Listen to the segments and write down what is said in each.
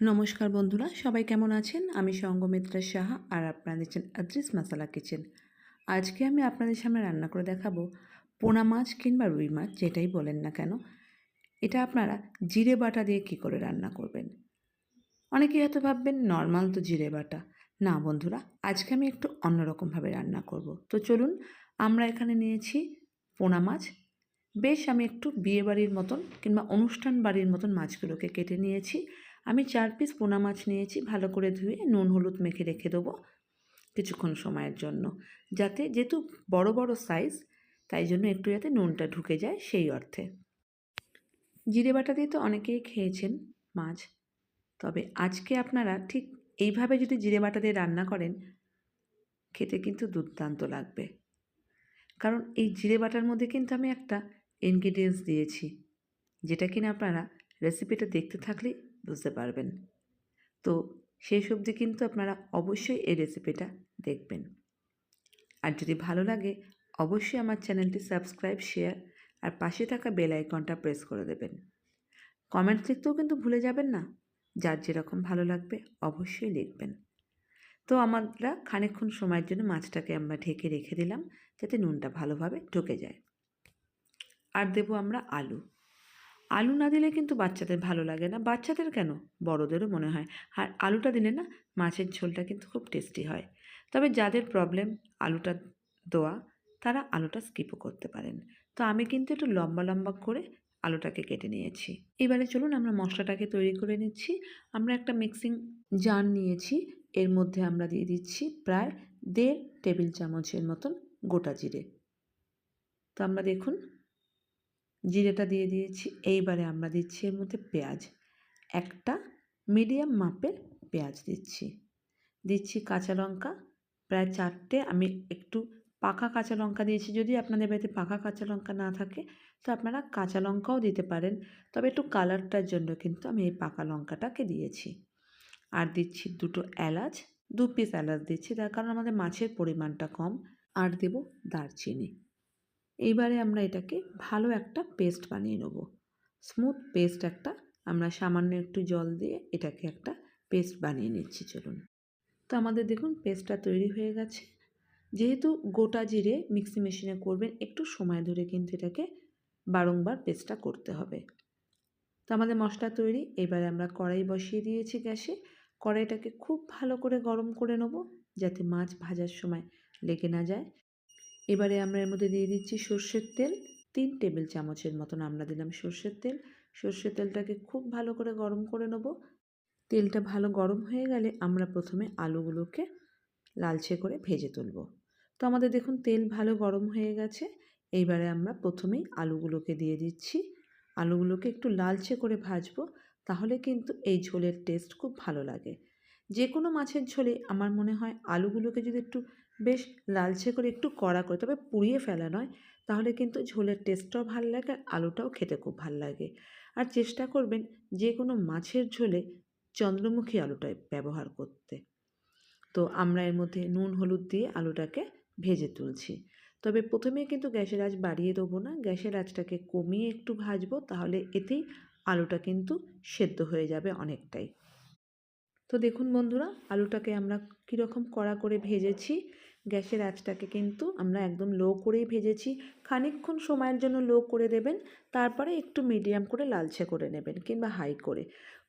নমস্কার বন্ধুরা, সবাই কেমন আছেন? আমি সঙ্গমিত্রা সাহা আর আপনারা দেখছেন আদ্রিস মশালা কিচেন। আজকে আমি আপনাদের সামনে রান্না করে দেখাবো পোনা মাছ কিংবা রুই মাছ, যেটাই বলেন না কেন। এটা আপনারা জিরে বাটা দিয়ে কী করে রান্না করবেন? অনেকেই হয়তো ভাববেন, নর্মাল তো জিরে বাটা। না বন্ধুরা, আজকে আমি একটু অন্যরকমভাবে রান্না করব। তো চলুন, আমরা এখানে নিয়েছি পোনা মাছ। বেশ আমি একটু বিয়ে বাড়ির মতন কিংবা অনুষ্ঠান বাড়ির মতন মাছগুলোকে কেটে নিয়েছি। আমি চার পিস পোনা মাছ নিয়েছি, ভালো করে ধুয়ে নুন, হলুদ মেখে রেখে দেবো কিছুক্ষণ সময়ের জন্য। যাতে যেহেতু বড় বড় সাইজ তাই জন্য একটু যাতে নুনটা ঢুকে যায় সেই অর্থে। জিরে বাটা দিয়ে তো অনেকেই খেয়েছেন মাছ। তবে আজকে আপনারা ঠিক এইভাবে যদি জিরে বাটা দিয়ে রান্না করেন, খেতে কিন্তু দুর্দান্ত লাগবে। কারণ এই জিরে বাটার মধ্যে কিন্তু আমি একটা ইনগ্রিডিয়েন্টস দিয়েছি। যেটা কিনা আপনারা রেসিপিটা দেখতে থাকলে বুঝতে পারবেন। তো সেই সবজি কিন্তু আপনারা অবশ্যই এই রেসিপিটা দেখবেন। আর যদি ভালো লাগে, অবশ্যই আমার চ্যানেলটি সাবস্ক্রাইব শেয়ার আর পাশে থাকা বেল আইকনটা প্রেস করে দেবেন। কমেন্ট লিখতেও কিন্তু ভুলে যাবেন না। যার যেরকম ভালো লাগবে অবশ্যই লিখবেন। তো আমরা খানিকক্ষণ সময়ের জন্য মাছটাকে আমরা ঢেকে রেখে দিলাম, যাতে নুনটা ভালোভাবে ঢুকে যায়। আর দেবো আমরা আলু। আলু না দিলে কিন্তু বাচ্চাদের ভালো লাগে না। বাচ্চাদের কেন? বড়োদেরও মনে হয়। আর আলুটা দিলে না, মাছের ঝোলটা কিন্তু খুব টেস্টি হয়। তবে যাদের প্রবলেম আলুটা দেওয়া, তারা আলুটা স্কিপও করতে পারেন। তো আমি কিন্তু একটু লম্বা লম্বা করে আলুটাকে কেটে নিয়েছি। এবারে চলুন আমরা মশলাটাকে তৈরি করে নিচ্ছি। আমরা একটা মিক্সিং জার নিয়েছি। এর মধ্যে আমরা দিয়ে দিচ্ছি প্রায় দেড় টেবিল চামচের মতন গোটা জিরে। তো আমরা দেখুন জিরেটা দিয়ে দিয়েছি। এইবারে আমরা দিচ্ছি এর মধ্যে পেঁয়াজ। একটা মিডিয়াম মাপের পেঁয়াজ দিচ্ছি। দিচ্ছি কাঁচা লঙ্কা। প্রায় চারটে আমি একটু পাকা কাঁচা লঙ্কা দিয়েছি। যদি আপনাদের বাড়িতে পাকা কাঁচা লঙ্কা না থাকে, তো আপনারা কাঁচা লঙ্কাও দিতে পারেন। তবে একটু কালারটার জন্য কিন্তু আমি এই পাকা লঙ্কাটাকে দিয়েছি। আর দিচ্ছি দুটো এলাচ। দু পিস এলাচ দিচ্ছি। তার কারণ আমাদের মাছের পরিমাণটা কম। আর দেব দারচিনি। এইবারে আমরা এটাকে ভালো একটা পেস্ট বানিয়ে নেব। স্মুথ পেস্ট একটা, আমরা সামান্য একটু জল দিয়ে এটাকে একটা পেস্ট বানিয়ে নিচ্ছি, চলুন। তো আমাদের দেখুন পেস্টটা তৈরি হয়ে গেছে। যেহেতু গোটা জিরে মিক্সি মেশিনে করবেন, একটু সময় ধরে কিন্তু এটাকে বারংবার পেস্টটা করতে হবে। তো আমাদের মশলা তৈরি, এবারে আমরা কড়াই বসিয়ে দিয়েছি গ্যাসে। কড়াইটাকে খুব ভালো করে গরম করে নেব, যাতে মাছ ভাজার সময় লেগে না যায়। এবারে আমরা এর মধ্যে দিয়ে দিচ্ছি সর্ষের তেল। তিন টেবিল চামচের মতন আমরা দিলাম সর্ষের তেল। সর্ষের তেলটাকে খুব ভালো করে গরম করে নেব। তেলটা ভালো গরম হয়ে গেলে আমরা প্রথমে আলুগুলোকে লালচে করে ভেজে তুলব। তো আমাদের দেখুন তেল ভালো গরম হয়ে গেছে। এইবারে আমরা প্রথমেই আলুগুলোকে দিয়ে দিচ্ছি। আলুগুলোকে একটু লালচে করে ভাজবো, তাহলে কিন্তু এই ঝোলের টেস্ট খুব ভালো লাগে। যে কোনো মাছের ঝোলে আমার মনে হয় আলুগুলোকে যদি একটু বেশ লালচে করে একটু কড়া করে, তবে পুড়িয়ে ফেলা নয়। তাহলে কিন্তু ঝোলের টেস্টটাও ভালো লাগে আর আলুটাও খেতে খুব ভালো লাগে। আর চেষ্টা করবেন যে কোনো মাছের ঝোলে চন্দ্রমুখী আলুটা ব্যবহার করতে। তো আমরা এর মধ্যে নুন, হলুদ দিয়ে আলুটাকে ভেজে তুলছি। তবে প্রথমে কিন্তু গ্যাসের আঁচ বাড়িয়ে দেবো না। গ্যাসের আঁচটাকে কমিয়ে একটু ভাজবো, তাহলে এতেই আলুটা কিন্তু সেদ্ধ হয়ে যাবে অনেকটাই। তো দেখুন বন্ধুরা, আলুটাকে আমরা কীরকম কড়া করে ভেজেছি, গ্যাসের আঁচটাকে কিন্তু আমরা একদম লো করেই ভেজেছি। খানিকক্ষণ সময়ের জন্য লো করে দেবেন, তারপরে একটু মিডিয়াম করে লালচে করে নেবেন কিংবা হাই করে।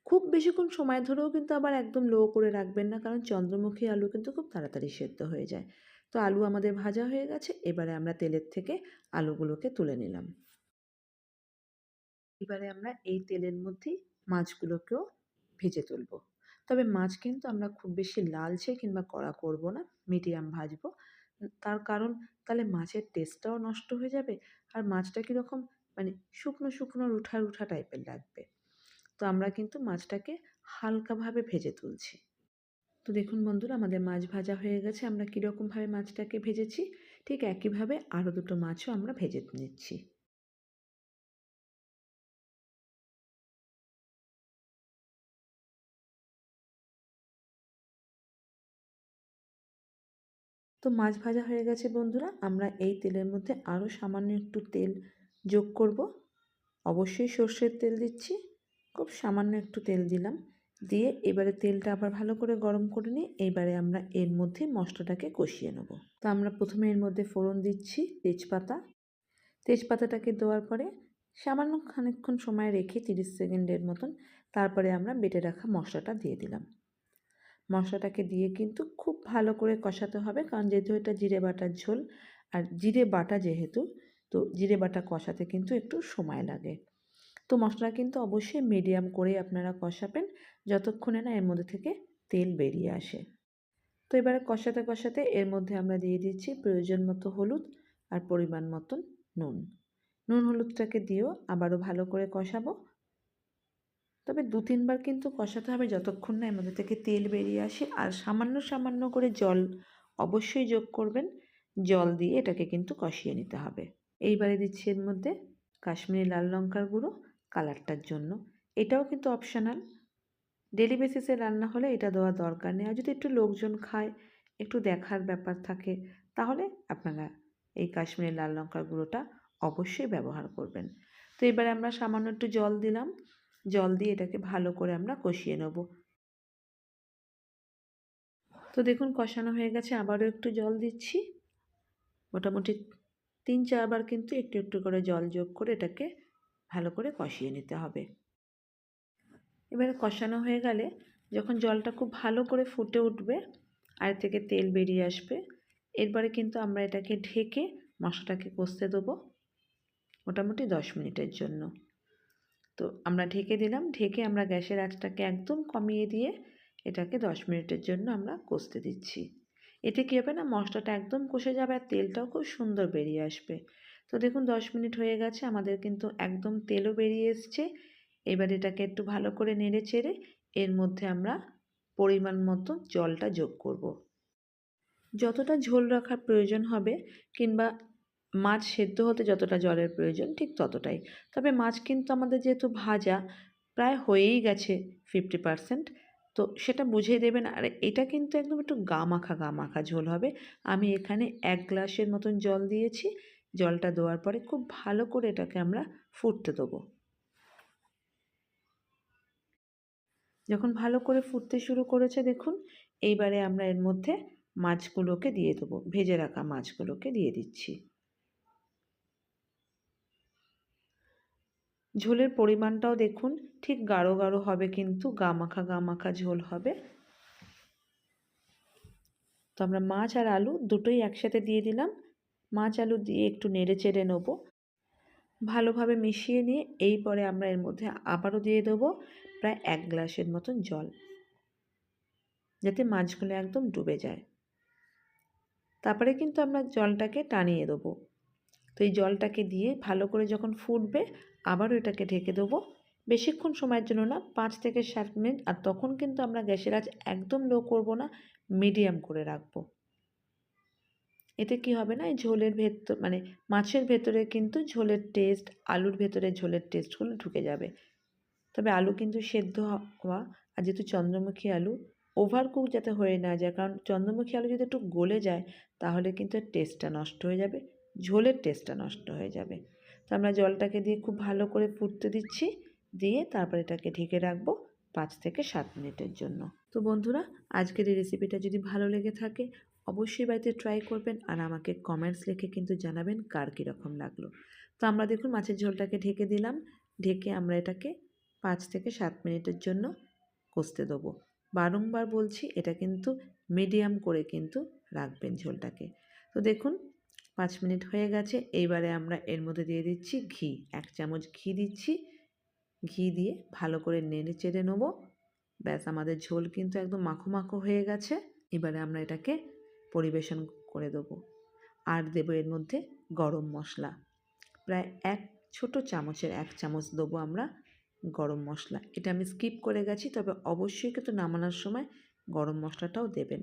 খুব বেশিক্ষণ সময় ধরেও কিন্তু আবার একদম লো করে রাখবেন না, কারণ চন্দ্রমুখী আলু কিন্তু খুব তাড়াতাড়ি সেদ্ধ হয়ে যায়। তো আলু আমাদের ভাজা হয়ে গেছে, এবারে আমরা তেলের থেকে আলুগুলোকে তুলে নিলাম। এবারে আমরা এই তেলের মধ্যেই মাছগুলোকেও ভেজে তুলবো। তবে মাছ কিন্তু আমরা খুব বেশি লালচে কিংবা কড়া করব না, মিডিয়াম ভাজবো। তার কারণ তাহলে মাছের টেস্টটাও নষ্ট হয়ে যাবে আর মাছটা কীরকম মানে শুকনো শুকনো রুঠা রুঠা টাইপের লাগবে। তো আমরা কিন্তু মাছটাকে হালকাভাবে ভেজে তুলছি। তো দেখুন বন্ধুরা, আমাদের মাছ ভাজা হয়ে গেছে। আমরা কীরকমভাবে মাছটাকে ভেজেছি, ঠিক একইভাবে আরও দুটো মাছও আমরা ভেজে নিচ্ছি। তো মাছ ভাজা হয়ে গেছে বন্ধুরা, আমরা এই তেলের মধ্যে আরও সামান্য একটু তেল যোগ করব। অবশ্যই সর্ষের তেল দিচ্ছি, খুব সামান্য একটু তেল দিলাম। দিয়ে এবারে তেলটা আবার ভালো করে গরম করে নিয়ে এইবারে আমরা এর মধ্যে মশলাটাকে কষিয়ে নেব। তো আমরা প্রথমে এর মধ্যে ফোড়ন দিচ্ছি তেজপাতা। তেজপাতাটাকে দেওয়ার পরে সামান্য খানিকক্ষণ সময় রেখে তিরিশ সেকেন্ডের মতন তারপরে আমরা বেটে রাখা মশলাটা দিয়ে দিলাম। মশলাটাকে দিয়ে কিন্তু খুব ভালো করে কষাতে হবে। কারণ যেহেতু এটা জিরে বাটার ঝোল, আর জিরে বাটা যেহেতু, তো জিরে বাটা কষাতে কিন্তু একটু সময় লাগে। তো মশলা কিন্তু অবশ্যই মিডিয়াম করে আপনারা কষাবেন, যতক্ষণে না এর মধ্যে থেকে তেল বেরিয়ে আসে। তো এবারে কষাতে কষাতে এর মধ্যে আমরা দিয়ে দিচ্ছি প্রয়োজন মতো হলুদ আর পরিমাণ মতন নুন। নুন হলুদটাকে দিয়েও আবারও ভালো করে কষাবো। তবে দু তিনবার কিন্তু কষাতে হবে যতক্ষণ না এর মধ্যে থেকে তেল বেরিয়ে আসে। আর সামান্য সামান্য করে জল অবশ্যই যোগ করবেন। জল দিয়ে এটাকে কিন্তু কষিয়ে নিতে হবে। এইবারে দিচ্ছি এর মধ্যে কাশ্মীরি লাল লঙ্কার গুঁড়ো কালারটার জন্য। এটাও কিন্তু অপশনাল ডেলি বেসিসে রান্না হলে এটা দেওয়া দরকার নেই। আর যদি একটু লোকজন খায়, একটু দেখার ব্যাপার থাকে, তাহলে আপনারা এই কাশ্মীরি লাল লঙ্কার গুঁড়োটা অবশ্যই ব্যবহার করবেন। তো এবারে আমরা সামান্য একটু জল দিলাম। জল দিয়ে এটাকে ভালো করে আমরা কষিয়ে নেব। তো দেখুন কষানো হয়ে গেছে, আবারও একটু জল দিচ্ছি। মোটামুটি তিন চারবার কিন্তু একটু একটু করে জল যোগ করে এটাকে ভালো করে কষিয়ে নিতে হবে। এবারে কষানো হয়ে গেলে যখন জলটা খুব ভালো করে ফুটে উঠবে, আর থেকে তেল বেরিয়ে আসবে, এরপরে কিন্তু আমরা এটাকে ঢেকে মশলাটাকে কষতে দেবো মোটামুটি দশ মিনিটের জন্য। তো আমরা ঢেকে দিলাম। ঢেকে আমরা গ্যাসের আঁচটাকে একদম কমিয়ে দিয়ে এটাকে দশ মিনিটের জন্য আমরা কষতে দিচ্ছি। এতে কী হবে না, মশলাটা একদম কষে যাবে আর তেলটাও খুব সুন্দর বেরিয়ে আসবে। তো দেখুন, দশ মিনিট হয়ে গেছে, আমাদের কিন্তু একদম তেলও বেরিয়ে এসছে। এবার এটাকে একটু ভালো করে নেড়ে চেড়ে এর মধ্যে আমরা পরিমাণ মতো জলটা যোগ করব। যতটা ঝোল রাখার প্রয়োজন হবে কিংবা মাছ সেদ্ধ হতে যতটা জলের প্রয়োজন, ঠিক ততটাই। তবে মাছ কিন্তু আমাদের যেহেতু ভাজা, প্রায় হয়েই গেছে ফিফটি পারসেন্ট তো সেটা বুঝিয়ে দেবেন। আর এটা কিন্তু একদম একটু গা মাখা গা মাখা ঝোল হবে। আমি এখানে এক গ্লাসের মতন জল দিয়েছি। জলটা দেওয়ার পরে খুব ভালো করে এটাকে আমরা ফুটতে দেবো। যখন ভালো করে ফুটতে শুরু করেছে, দেখুন, এইবারে আমরা এর মধ্যে মাছগুলোকে দিয়ে দেবো। ভেজে রাখা মাছগুলোকে দিয়ে দিচ্ছি। ঝোলের পরিমাণটাও দেখুন, ঠিক গাঢ় গাঢ় হবে কিন্তু গা মাখা গা মাখা ঝোল হবে। তো আমরা মাছ আর আলু দুটোই একসাথে দিয়ে দিলাম। মাছ আলু দিয়ে একটু নেড়ে চেড়ে নেব। ভালোভাবে মিশিয়ে নিয়ে এই পরে আমরা এর মধ্যে আবারও দিয়ে দেবো প্রায় এক গ্লাসের মতন জল, যাতে মাছগুলো একদম ডুবে যায়। তারপরে কিন্তু আমরা জলটাকে টানিয়ে দেবো। তো এই জলটাকে দিয়ে ভালো করে যখন ফুটবে আবারও এটাকে ঢেকে দেবো। বেশিক্ষণ সময়ের জন্য না, পাঁচ থেকে সাত মিনিট, আর তখন কিন্তু আমরা গ্যাসের আঁচ একদম লো করব না, মিডিয়াম করে রাখব। এতে কি হবে না, এই ঝোলের ভেতর মানে মাছের ভেতরে কিন্তু ঝোলের টেস্ট আলুর ভেতরে ঝোলের টেস্টগুলো ঢুকে যাবে। তবে আলু কিন্তু সেদ্ধ হওয়া, আর যেহেতু চন্দ্রমুখী আলু ওভার কুক যাতে হয়ে না যায়, কারণ চন্দ্রমুখী আলু যদি একটু গলে যায়, তাহলে কিন্তু টেস্টটা নষ্ট হয়ে যাবে, ঝোলের টেস্টটা নষ্ট হয়ে যাবে। তো আমরা জলটাকে দিয়ে খুব ভালো করে ফুটতে দিচ্ছি। দিয়ে তারপর এটাকে ঢেকে রাখব পাঁচ থেকে সাত মিনিটের জন্য। তো বন্ধুরা, আজকের এই রেসিপিটা যদি ভালো লেগে থাকে, অবশ্যই বাড়িতে ট্রাই করবেন আর আমাকে কমেন্টস লিখে কিন্তু জানাবেন কার কীরকম লাগল। তো আমরা দেখুন মাছের ঝোলটাকে ঢেকে দিলাম। ঢেকে আমরা এটাকে পাঁচ থেকে সাত মিনিটের জন্য কষতে দেবো। বারংবার বলছি, এটা কিন্তু মিডিয়াম করে কিন্তু রাখবেন ঝোলটাকে। তো দেখুন পাঁচ মিনিট হয়ে গেছে। এইবারে আমরা এর মধ্যে দিয়ে দিচ্ছি ঘি। এক চামচ ঘি দিচ্ছি। ঘি দিয়ে ভালো করে নেড়ে চেড়ে নেব। ব্যাস, আমাদের ঝোল কিন্তু একদম মাখো মাখো হয়ে গেছে। এবারে আমরা এটাকে পরিবেশন করে দেবো। আর দেবো এর মধ্যে গরম মশলা। প্রায় এক, ছোট চামচের এক চামচ দেবো আমরা গরম মশলা। এটা আমি স্কিপ করে গেছি, তবে অবশ্যই কিন্তু নামানোর সময় গরম মশলাটাও দেবেন।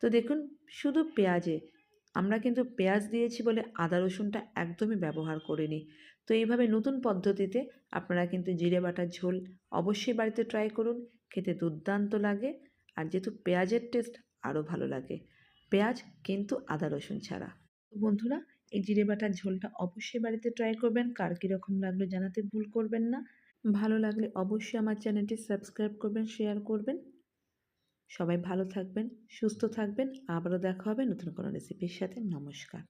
তো দেখুন, শুধু পেঁয়াজে আমরা কিন্তু পেঁয়াজ দিয়েছি বলে আদা রসুনটা একদমই ব্যবহার করিনি। তো এইভাবে নতুন পদ্ধতিতে আপনারা কিন্তু জিরে বাটার ঝোল অবশ্যই বাড়িতে ট্রাই করুন, খেতে দুর্দান্ত লাগে আর যেহেতু পেঁয়াজের টেস্ট আরও ভালো লাগে। পেঁয়াজ কিন্তু আদা রসুন ছাড়া। বন্ধুরা, এই জিরে বাটার ঝোলটা অবশ্যই বাড়িতে ট্রাই করবেন, কার কীরকম লাগল জানাতে ভুল করবেন না। ভালো লাগলে অবশ্যই আমার চ্যানেলটি সাবস্ক্রাইব করবেন শেয়ার করবেন। সবাই ভালো থাকবেন সুস্থ থাকবেন। আবারও দেখা হবে নতুন কোনো রেসিপির সাথে। নমস্কার।